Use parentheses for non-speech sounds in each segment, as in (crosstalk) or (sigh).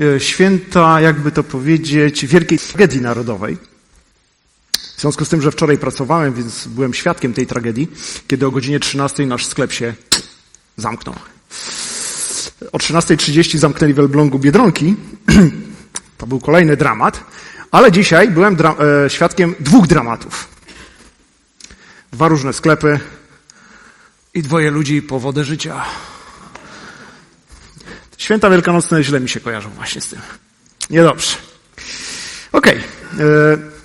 e, święta, jakby to powiedzieć, wielkiej tragedii narodowej. W związku z tym, że wczoraj pracowałem, więc byłem świadkiem tej tragedii, kiedy o godzinie 13 nasz sklep się zamknął. O 13.30 zamknęli w Elblągu Biedronki. (clears throat) To był kolejny dramat. Ale dzisiaj byłem dra- e, świadkiem dwóch dramatów. Dwa różne sklepy i dwoje ludzi po wodę życia. Święta Wielkanocne źle mi się kojarzą właśnie z tym. Niedobrze. Okej. Okay.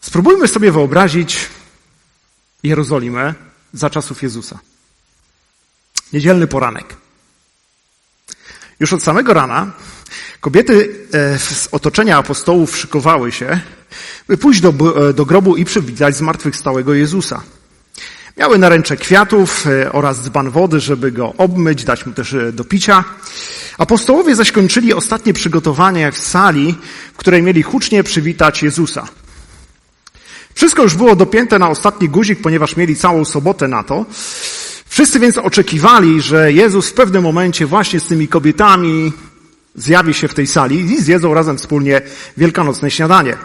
Spróbujmy sobie wyobrazić Jerozolimę za czasów Jezusa. Niedzielny poranek. Już od samego rana kobiety e, z otoczenia apostołów szykowały się, by pójść do, e, do grobu i przywitać zmartwychwstałego Jezusa. Miały na ręce kwiatów e, oraz dzban wody, żeby go obmyć, dać mu też do picia. Apostołowie zaś kończyli ostatnie przygotowania w sali, w której mieli hucznie przywitać Jezusa. Wszystko już było dopięte na ostatni guzik, ponieważ mieli całą sobotę na to. Wszyscy więc oczekiwali, że Jezus w pewnym momencie właśnie z tymi kobietami zjawi się w tej sali i zjedzą razem wspólnie wielkanocne śniadanie.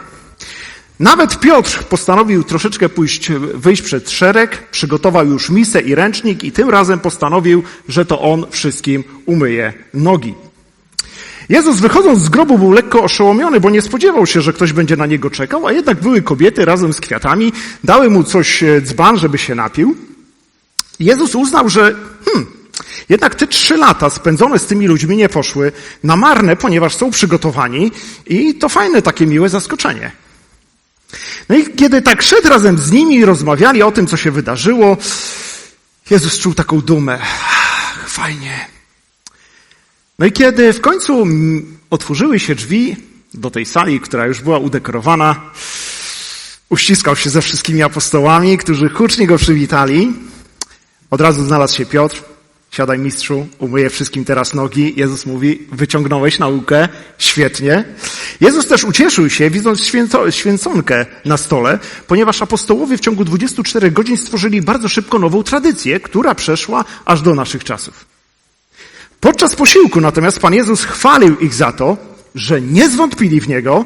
Nawet Piotr postanowił troszeczkę pójść, wyjść przed szereg, przygotował już misę i ręcznik i tym razem postanowił, że to on wszystkim umyje nogi. Jezus wychodząc z grobu był lekko oszołomiony, bo nie spodziewał się, że ktoś będzie na niego czekał, a jednak były kobiety razem z kwiatami, dały mu coś e, dzban, żeby się napił. Jezus uznał, że hmm, jednak te trzy lata spędzone z tymi ludźmi nie poszły na marne, ponieważ są przygotowani i to fajne takie miłe zaskoczenie. No i kiedy tak szedł razem z nimi i rozmawiali o tym, co się wydarzyło, Jezus czuł taką dumę. Fajnie. No i kiedy w końcu otworzyły się drzwi do tej sali, która już była udekorowana, uściskał się ze wszystkimi apostołami, którzy hucznie go przywitali. Od razu znalazł się Piotr. Siadaj mistrzu, umyję wszystkim teraz nogi. Jezus mówi, wyciągnąłeś naukę, świetnie. Jezus też ucieszył się, widząc święco, święconkę na stole, ponieważ apostołowie w ciągu 24 godzin stworzyli bardzo szybko nową tradycję, która przeszła aż do naszych czasów. Podczas posiłku natomiast Pan Jezus chwalił ich za to, że nie zwątpili w Niego,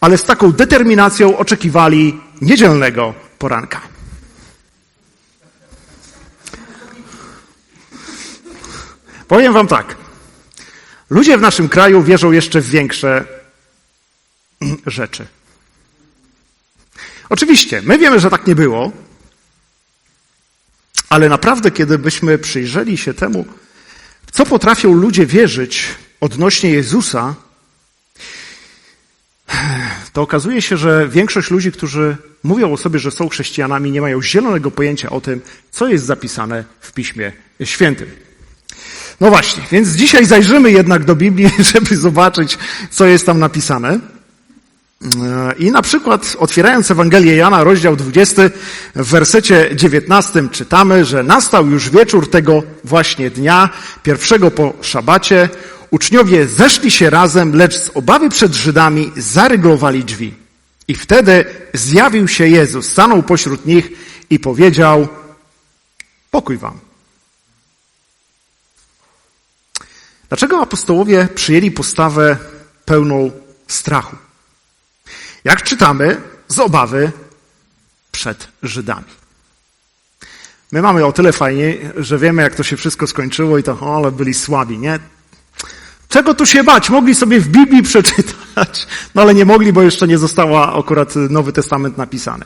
ale z taką determinacją oczekiwali niedzielnego poranka. Powiem wam tak. Ludzie w naszym kraju wierzą jeszcze w większe (clears throat) rzeczy. Oczywiście, my wiemy, że tak nie było, ale naprawdę, kiedy byśmy przyjrzeli się temu, co potrafią ludzie wierzyć odnośnie Jezusa, to okazuje się, że większość ludzi, którzy mówią o sobie, że są chrześcijanami, nie mają zielonego pojęcia o tym, co jest zapisane w Piśmie Świętym. No właśnie, więc dzisiaj zajrzymy jednak do Biblii, (laughs) żeby zobaczyć, co jest tam napisane. I na przykład, otwierając Ewangelię Jana, rozdział 20, w wersecie 19 czytamy, że nastał już wieczór tego właśnie dnia, pierwszego po szabacie. Uczniowie zeszli się razem, lecz z obawy przed Żydami zaryglowali drzwi. I wtedy zjawił się Jezus, stanął pośród nich i powiedział, pokój wam. Dlaczego apostołowie przyjęli postawę pełną strachu? Jak czytamy, z obawy przed Żydami. My mamy o tyle fajnie, że wiemy, jak to się wszystko skończyło i to, o, ale byli słabi, nie? Czego tu się bać? Mogli sobie w Biblii przeczytać, no ale nie mogli, bo jeszcze nie została akurat Nowy Testament napisany.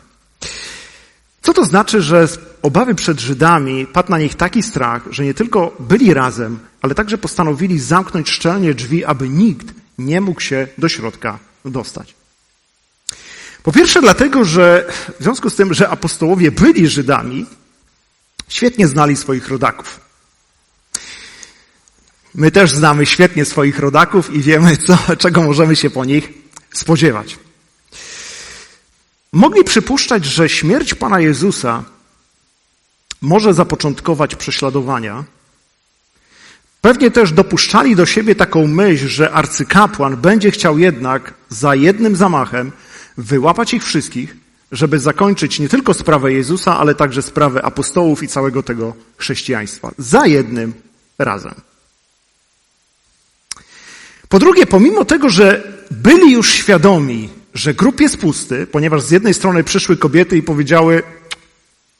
Co to znaczy, że z obawy przed Żydami padł na nich taki strach, że nie tylko byli razem, ale także postanowili zamknąć szczelnie drzwi, aby nikt nie mógł się do środka dostać? Po pierwsze dlatego, że w związku z tym, że apostołowie byli Żydami, świetnie znali swoich rodaków. My też znamy świetnie swoich rodaków i wiemy, (laughs) co, czego możemy się po nich spodziewać. Mogli przypuszczać, że śmierć Pana Jezusa może zapoczątkować prześladowania. Pewnie też dopuszczali do siebie taką myśl, że arcykapłan będzie chciał jednak za jednym zamachem wyłapać ich wszystkich, żeby zakończyć nie tylko sprawę Jezusa, ale także sprawę apostołów i całego tego chrześcijaństwa. Za jednym razem. Po drugie, pomimo tego, że byli już świadomi, że grób jest pusty, ponieważ z jednej strony przyszły kobiety i powiedziały,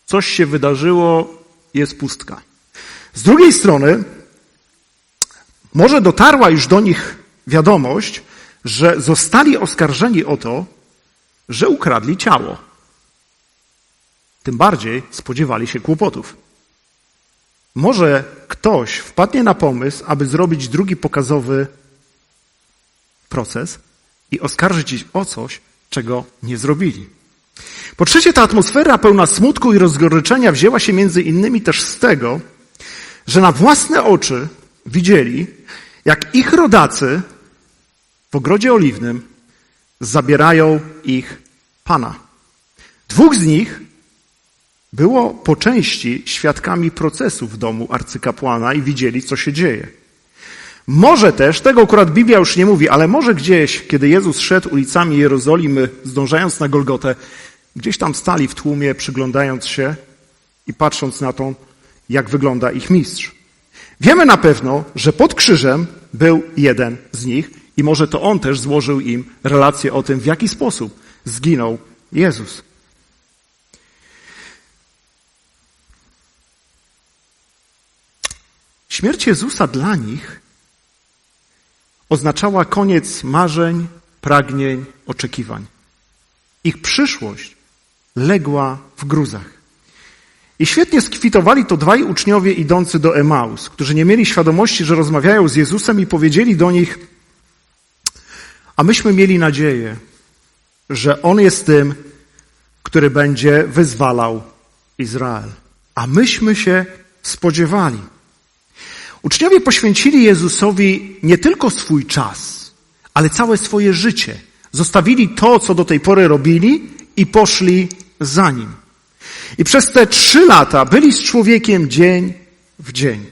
coś się wydarzyło, jest pustka. Z drugiej strony, może dotarła już do nich wiadomość, że zostali oskarżeni o to, że ukradli ciało. Tym bardziej spodziewali się kłopotów. Może ktoś wpadnie na pomysł, aby zrobić drugi pokazowy proces i oskarżyć ich o coś, czego nie zrobili. Po trzecie, ta atmosfera pełna smutku i rozgoryczenia wzięła się między innymi też z tego, że na własne oczy widzieli, jak ich rodacy w ogrodzie oliwnym zabierają ich Pana. Dwóch z nich było po części świadkami procesu w domu arcykapłana i widzieli, co się dzieje. Może też, tego akurat Biblia już nie mówi, ale może gdzieś, kiedy Jezus szedł ulicami Jerozolimy, zdążając na Golgotę, gdzieś tam stali w tłumie, przyglądając się i patrząc na to, jak wygląda ich mistrz. Wiemy na pewno, że pod krzyżem był jeden z nich i może to on też złożył im relację o tym, w jaki sposób zginął Jezus. Śmierć Jezusa dla nich oznaczała koniec marzeń, pragnień, oczekiwań. Ich przyszłość legła w gruzach. I świetnie skwitowali to dwaj uczniowie idący do Emaus, którzy nie mieli świadomości, że rozmawiają z Jezusem i powiedzieli do nich, a myśmy mieli nadzieję, że On jest tym, który będzie wyzwalał Izrael. A myśmy się spodziewali. Uczniowie poświęcili Jezusowi nie tylko swój czas, ale całe swoje życie. Zostawili to, co do tej pory robili i poszli za nim. I przez te trzy lata byli z człowiekiem dzień w dzień.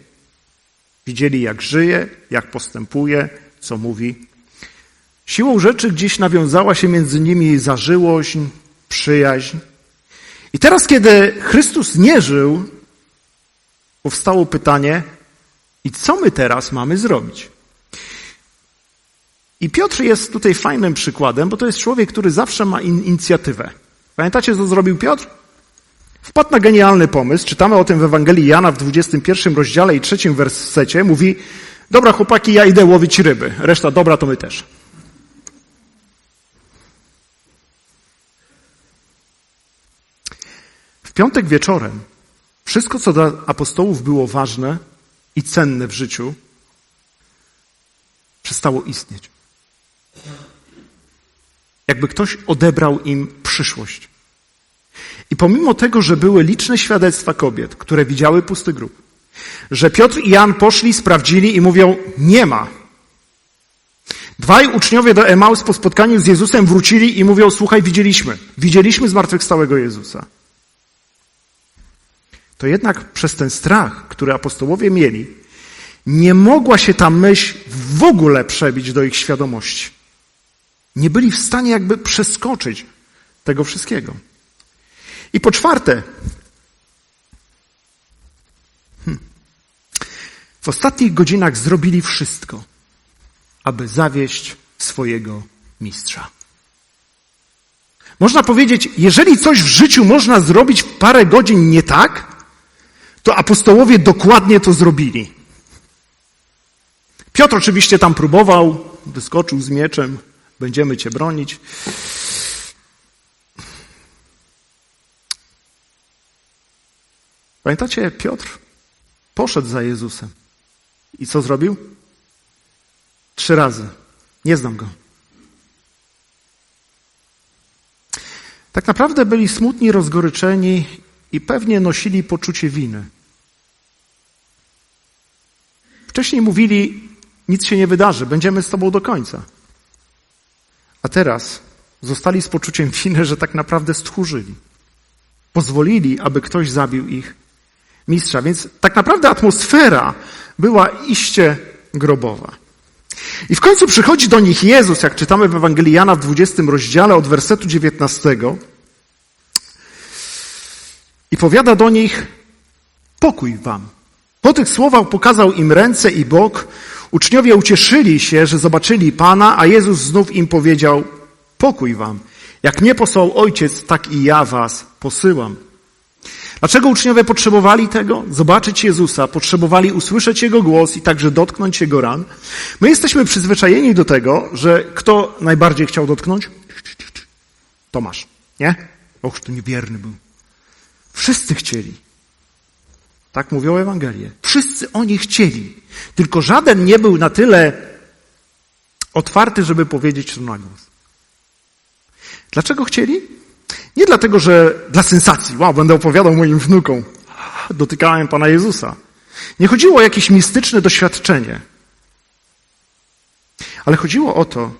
Widzieli, jak żyje, jak postępuje, co mówi. Siłą rzeczy gdzieś nawiązała się między nimi zażyłość, przyjaźń. I teraz, kiedy Chrystus nie żył, powstało pytanie, i co my teraz mamy zrobić? I Piotr jest tutaj fajnym przykładem, bo to jest człowiek, który zawsze ma in inicjatywę. Pamiętacie, co zrobił Piotr? Wpadł na genialny pomysł. Czytamy o tym w Ewangelii Jana w 21 rozdziale i trzecim wersecie. Mówi, dobra chłopaki, ja idę łowić ryby. Reszta dobra, to my też. W piątek wieczorem wszystko, co dla apostołów było ważne i cenne w życiu, przestało istnieć. Jakby ktoś odebrał im przyszłość. I pomimo tego, że były liczne świadectwa kobiet, które widziały pusty grób, że Piotr i Jan poszli, sprawdzili i mówią, nie ma. Dwaj uczniowie do Emaus po spotkaniu z Jezusem wrócili i mówią, słuchaj, widzieliśmy, widzieliśmy zmartwychwstałego Jezusa. To jednak przez ten strach, który apostołowie mieli, nie mogła się ta myśl w ogóle przebić do ich świadomości. Nie byli w stanie jakby przeskoczyć tego wszystkiego. I po czwarte, hmm, w ostatnich godzinach zrobili wszystko, aby zawieść swojego mistrza. Można powiedzieć, jeżeli coś w życiu można zrobić w parę godzin nie tak, to apostołowie dokładnie to zrobili. Piotr oczywiście tam próbował, wyskoczył z mieczem, będziemy cię bronić. Pamiętacie, Piotr poszedł za Jezusem. I co zrobił? Trzy razy. Nie znam go. Tak naprawdę byli smutni, rozgoryczeni i pewnie nosili poczucie winy. Wcześniej mówili, nic się nie wydarzy, będziemy z Tobą do końca. A teraz zostali z poczuciem winy, że tak naprawdę stchórzyli. Pozwolili, aby ktoś zabił ich mistrza. Więc tak naprawdę atmosfera była iście grobowa. I w końcu przychodzi do nich Jezus, jak czytamy w Ewangelii Jana w 20 rozdziale od wersetu 19 i powiada do nich pokój wam. Po tych słowach pokazał im ręce i bok, Uczniowie ucieszyli się, że zobaczyli Pana, a Jezus znów im powiedział, pokój wam. Jak mnie posłał Ojciec, tak i ja was posyłam. Dlaczego uczniowie potrzebowali tego? Zobaczyć Jezusa, potrzebowali usłyszeć Jego głos i także dotknąć Jego ran. My jesteśmy przyzwyczajeni do tego, że kto najbardziej chciał dotknąć? Tomasz, nie? Och, to niewierny był. Wszyscy chcieli. Tak mówią Ewangelie. Wszyscy oni chcieli. Tylko żaden nie był na tyle otwarty, żeby powiedzieć to na głos. Dlaczego chcieli? Nie dlatego, że dla sensacji, wow, będę opowiadał moim wnukom, dotykałem Pana Jezusa. Nie chodziło o jakieś mistyczne doświadczenie, ale chodziło o to,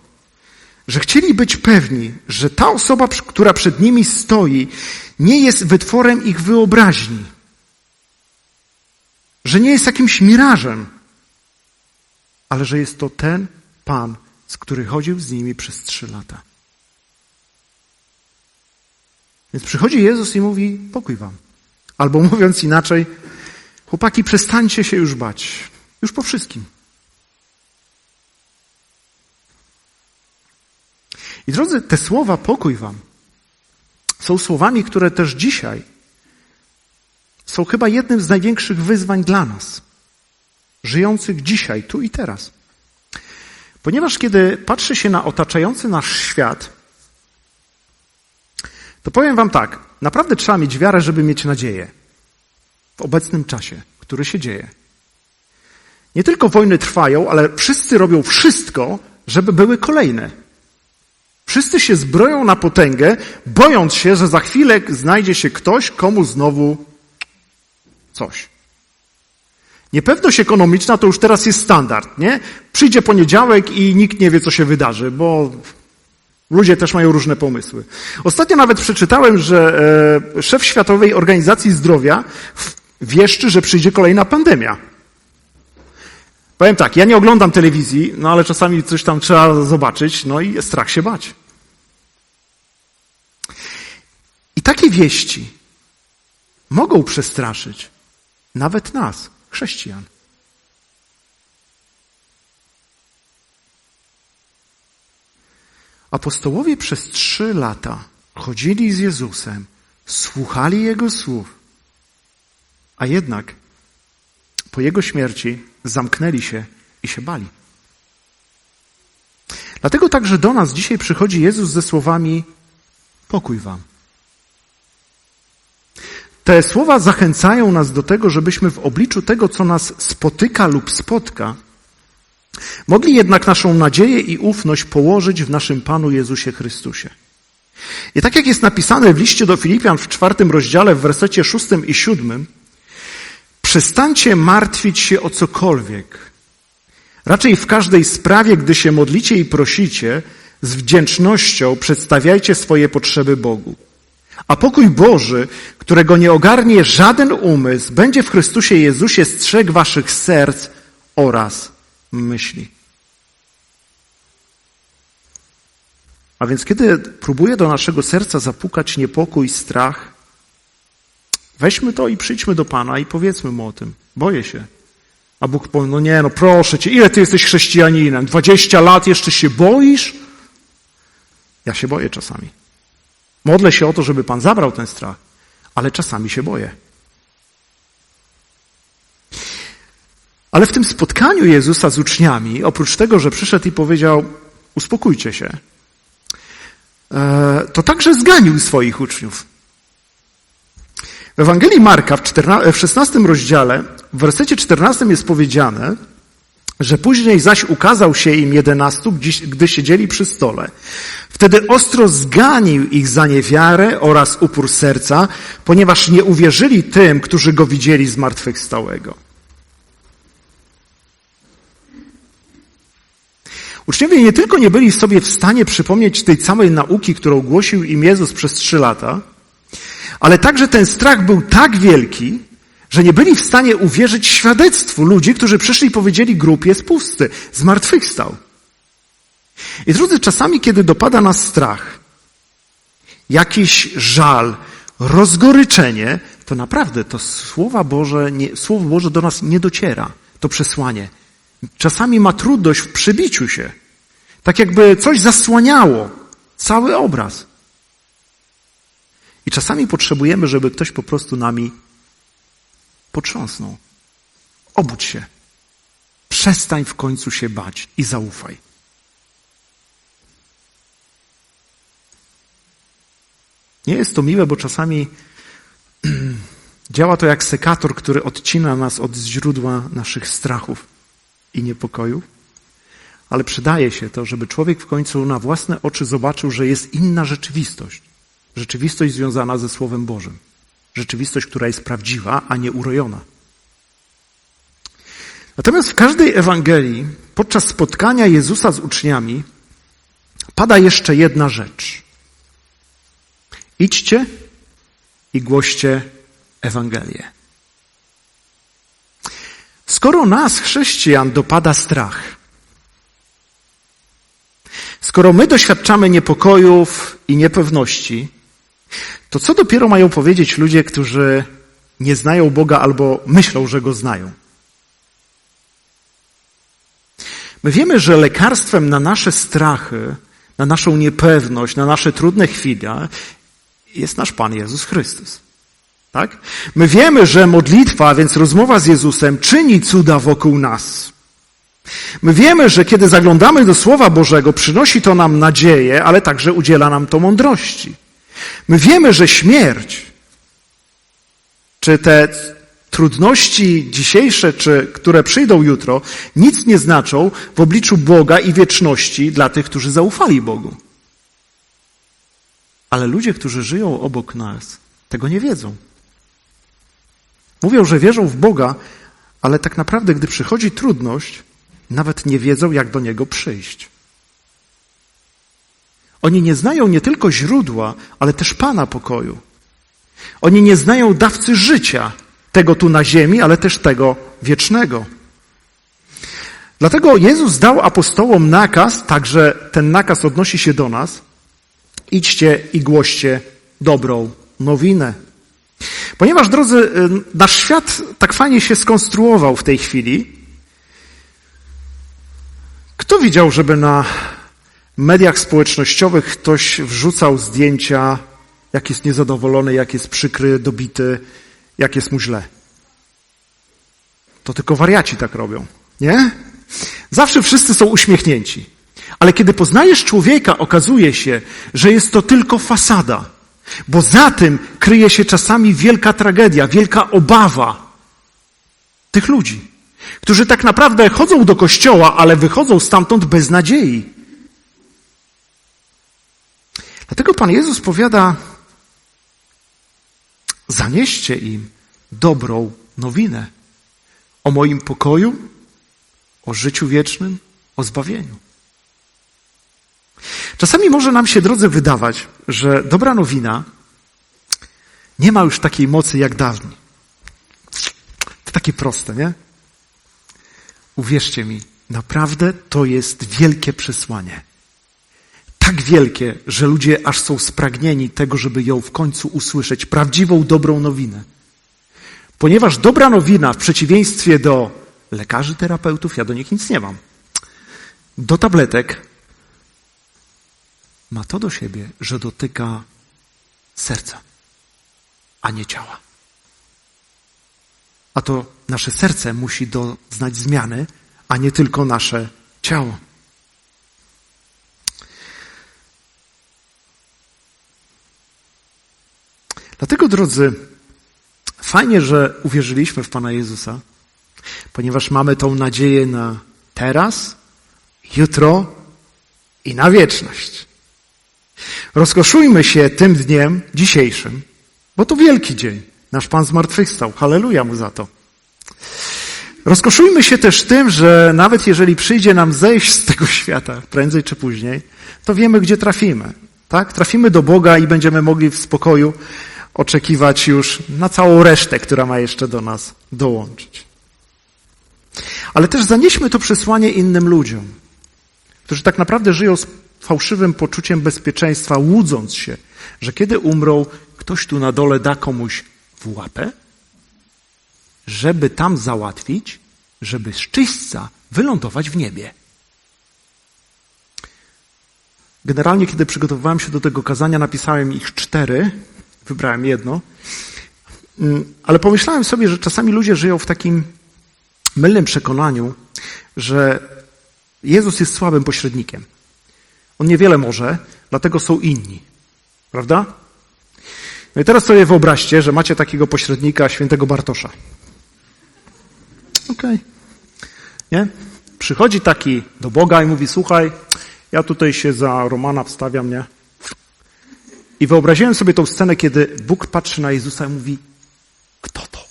że chcieli być pewni, że ta osoba, która przed nimi stoi, nie jest wytworem ich wyobraźni, że nie jest jakimś mirażem, ale że jest to ten Pan, z który chodził z nimi przez trzy lata. Więc przychodzi Jezus i mówi: pokój wam. Albo mówiąc inaczej, chłopaki, przestańcie się już bać. Już po wszystkim. I drodzy, te słowa pokój wam są słowami, które też dzisiaj są chyba jednym z największych wyzwań dla nas, żyjących dzisiaj, tu i teraz. Ponieważ kiedy patrzy się na otaczający nasz świat, to powiem Wam tak, naprawdę trzeba mieć wiarę, żeby mieć nadzieję w obecnym czasie, który się dzieje. Nie tylko wojny trwają, ale wszyscy robią wszystko, żeby były kolejne. Wszyscy się zbroją na potęgę, bojąc się, że za chwilę znajdzie się ktoś, komu znowu coś. Niepewność ekonomiczna to już teraz jest standard, nie? Przyjdzie poniedziałek i nikt nie wie, co się wydarzy, bo Ludzie też mają różne pomysły. Ostatnio nawet przeczytałem, że e, szef Światowej Organizacji Zdrowia wieszczy, że przyjdzie kolejna pandemia. Powiem tak, ja nie oglądam telewizji, no ale czasami coś tam trzeba zobaczyć, no i strach się bać. I takie wieści mogą przestraszyć nawet nas, chrześcijan. Apostołowie przez trzy lata chodzili z Jezusem, słuchali Jego słów, a jednak po Jego śmierci zamknęli się i się bali. Dlatego także do nas dzisiaj przychodzi Jezus ze słowami pokój wam. Te słowa zachęcają nas do tego, żebyśmy w obliczu tego, co nas spotyka lub spotka, Mogli jednak naszą nadzieję i ufność położyć w naszym Panu Jezusie Chrystusie. I tak jak jest napisane w liście do Filipian w czwartym rozdziale, w wersecie szóstym i siódmym, przestańcie martwić się o cokolwiek. Raczej w każdej sprawie, gdy się modlicie i prosicie, z wdzięcznością przedstawiajcie swoje potrzeby Bogu. A pokój Boży, którego nie ogarnie żaden umysł, będzie w Chrystusie Jezusie strzegł waszych serc oraz myśli. A więc kiedy próbuje do naszego serca zapukać niepokój, strach, weźmy to i przyjdźmy do Pana i powiedzmy mu o tym. Boję się. A Bóg powie, no nie, no proszę cię, ile ty jesteś chrześcijaninem? Dwadzieścia lat jeszcze się boisz? Ja się boję czasami. Modlę się o to, żeby Pan zabrał ten strach, ale czasami się boję. Ale w tym spotkaniu Jezusa z uczniami, oprócz tego, że przyszedł i powiedział, uspokójcie się, e, to także zganił swoich uczniów. W Ewangelii Marka w, 14, w 16 rozdziale, w wersecie 14 jest powiedziane, że później zaś ukazał się im jedenastu, gdy siedzieli przy stole. Wtedy ostro zganił ich za niewiarę oraz upór serca, ponieważ nie uwierzyli tym, którzy go widzieli zmartwychwstałego. Uczniowie nie tylko nie byli sobie w stanie przypomnieć tej całej nauki, którą głosił im Jezus przez trzy lata, ale także ten strach był tak wielki, że nie byli w stanie uwierzyć świadectwu ludzi, którzy przyszli i powiedzieli grupie jest pusty, zmartwychwstał. I drodzy, czasami, kiedy dopada nas strach, jakiś żal, rozgoryczenie, to naprawdę to Słowa Boże, nie, Słowo Boże do nas nie dociera, to przesłanie. Czasami ma trudność w przybiciu się. Tak jakby coś zasłaniało cały obraz. I czasami potrzebujemy, żeby ktoś po prostu nami potrząsnął. Obudź się. Przestań w końcu się bać i zaufaj. Nie jest to miłe, bo czasami (clears throat) działa to jak sekator, który odcina nas od źródła naszych strachów i niepokojów. Ale przydaje się to, żeby człowiek w końcu na własne oczy zobaczył, że jest inna rzeczywistość. Rzeczywistość związana ze Słowem Bożym. Rzeczywistość, która jest prawdziwa, a nie urojona. Natomiast w każdej Ewangelii, podczas spotkania Jezusa z uczniami, pada jeszcze jedna rzecz. Idźcie i głoście Ewangelię. Skoro nas, chrześcijan, dopada strach, skoro my doświadczamy niepokojów i niepewności, to co dopiero mają powiedzieć ludzie, którzy nie znają Boga albo myślą, że Go znają? My wiemy, że lekarstwem na nasze strachy, na naszą niepewność, na nasze trudne chwile jest nasz Pan Jezus Chrystus. Tak? My wiemy, że modlitwa, więc rozmowa z Jezusem czyni cuda wokół nas. My wiemy, że kiedy zaglądamy do Słowa Bożego, przynosi to nam nadzieję, ale także udziela nam to mądrości. My wiemy, że śmierć, czy te trudności dzisiejsze, czy które przyjdą jutro, nic nie znaczą w obliczu Boga i wieczności dla tych, którzy zaufali Bogu. Ale ludzie, którzy żyją obok nas, tego nie wiedzą. Mówią, że wierzą w Boga, ale tak naprawdę, gdy przychodzi trudność, nawet nie wiedzą, jak do Niego przyjść. Oni nie znają nie tylko źródła, ale też Pana pokoju. Oni nie znają dawcy życia, tego tu na ziemi, ale też tego wiecznego. Dlatego Jezus dał apostołom nakaz, także ten nakaz odnosi się do nas. Idźcie i głoście dobrą nowinę. Ponieważ, drodzy, nasz świat tak fajnie się skonstruował w tej chwili. Kto widział, żeby na mediach społecznościowych ktoś wrzucał zdjęcia, jak jest niezadowolony, jak jest przykry, dobity, jak jest mu źle? To tylko wariaci tak robią, nie? Zawsze wszyscy są uśmiechnięci. Ale kiedy poznajesz człowieka, okazuje się, że jest to tylko fasada. Bo za tym kryje się czasami wielka tragedia, wielka obawa tych ludzi, którzy tak naprawdę chodzą do kościoła, ale wychodzą stamtąd bez nadziei. Dlatego Pan Jezus powiada, zanieście im dobrą nowinę o moim pokoju, o życiu wiecznym, o zbawieniu. Czasami może nam się, drodzy, wydawać, że dobra nowina nie ma już takiej mocy jak dawniej. To takie proste, nie? Uwierzcie mi, naprawdę to jest wielkie przesłanie. Tak wielkie, że ludzie aż są spragnieni tego, żeby ją w końcu usłyszeć, prawdziwą, dobrą nowinę. Ponieważ dobra nowina, w przeciwieństwie do lekarzy, terapeutów, ja do nich nic nie mam, do tabletek, ma to do siebie, że dotyka serca, a nie ciała. A to nasze serce musi doznać zmiany, a nie tylko nasze ciało. Dlatego, drodzy, fajnie, że uwierzyliśmy w Pana Jezusa, ponieważ mamy tą nadzieję na teraz, jutro i na wieczność. Rozkoszujmy się tym dniem dzisiejszym, bo to wielki dzień. Nasz Pan zmartwychwstał. Halleluja mu za to. Rozkoszujmy się też tym, że nawet jeżeli przyjdzie nam zejść z tego (laughs) świata, prędzej czy później, to wiemy, gdzie trafimy. Tak? Trafimy do Boga i będziemy mogli w spokoju oczekiwać już na całą resztę, która ma jeszcze do nas dołączyć. Ale też zanieśmy to przesłanie innym ludziom, którzy tak naprawdę żyją fałszywym poczuciem bezpieczeństwa, łudząc się, że kiedy umrą, ktoś tu na dole da komuś w łapę, żeby tam załatwić, żeby z czyśćca wylądować w niebie. Generalnie, kiedy przygotowywałem się do tego kazania, napisałem ich cztery, wybrałem jedno, Mm, ale pomyślałem sobie, że czasami ludzie żyją w takim mylnym przekonaniu, że Jezus jest słabym pośrednikiem. On niewiele może, dlatego są inni. Prawda? No i teraz sobie wyobraźcie, że macie takiego pośrednika, świętego Bartosza. Okej. Okay. Nie? Przychodzi taki do Boga i mówi, słuchaj, ja tutaj się za Romana wstawiam, nie? I wyobraziłem sobie tą scenę, kiedy Bóg patrzy na Jezusa i mówi, kto to?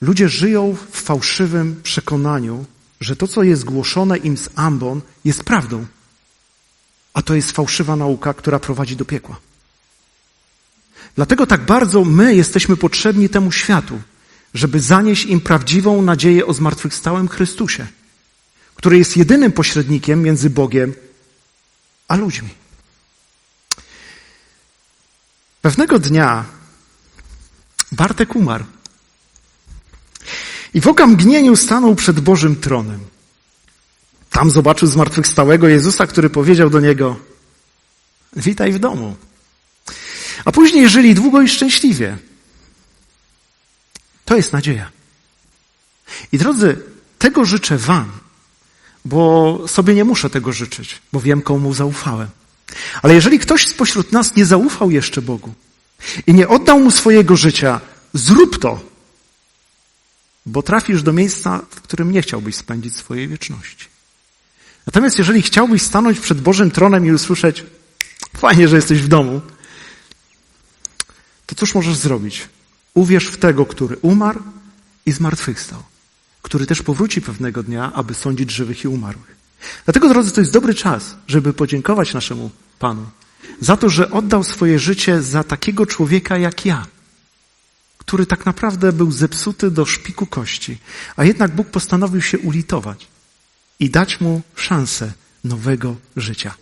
Ludzie żyją w fałszywym przekonaniu, że to, co jest głoszone im z ambon, jest prawdą. A to jest fałszywa nauka, która prowadzi do piekła. Dlatego tak bardzo my jesteśmy potrzebni temu światu, żeby zanieść im prawdziwą nadzieję o zmartwychwstałym Chrystusie, który jest jedynym pośrednikiem między Bogiem a ludźmi. Pewnego dnia Bartek umarł. I w okamgnieniu stanął przed Bożym tronem. Tam zobaczył zmartwychwstałego Jezusa, który powiedział do niego: Witaj w domu. A później żyli długo i szczęśliwie. To jest nadzieja. I drodzy, tego życzę Wam, bo sobie nie muszę tego życzyć, bo wiem, komu zaufałem. Ale jeżeli ktoś spośród nas nie zaufał jeszcze Bogu i nie oddał mu swojego życia, zrób to, bo trafisz do miejsca, w którym nie chciałbyś spędzić swojej wieczności. Natomiast jeżeli chciałbyś stanąć przed Bożym tronem i usłyszeć, fajnie, że jesteś w domu, to cóż możesz zrobić? Uwierz w tego, który umarł i zmartwychwstał, który też powróci pewnego dnia, aby sądzić żywych i umarłych. Dlatego, drodzy, to jest dobry czas, żeby podziękować naszemu Panu za to, że oddał swoje życie za takiego człowieka jak ja, który tak naprawdę był zepsuty do szpiku kości, a jednak Bóg postanowił się ulitować i dać mu szansę nowego życia.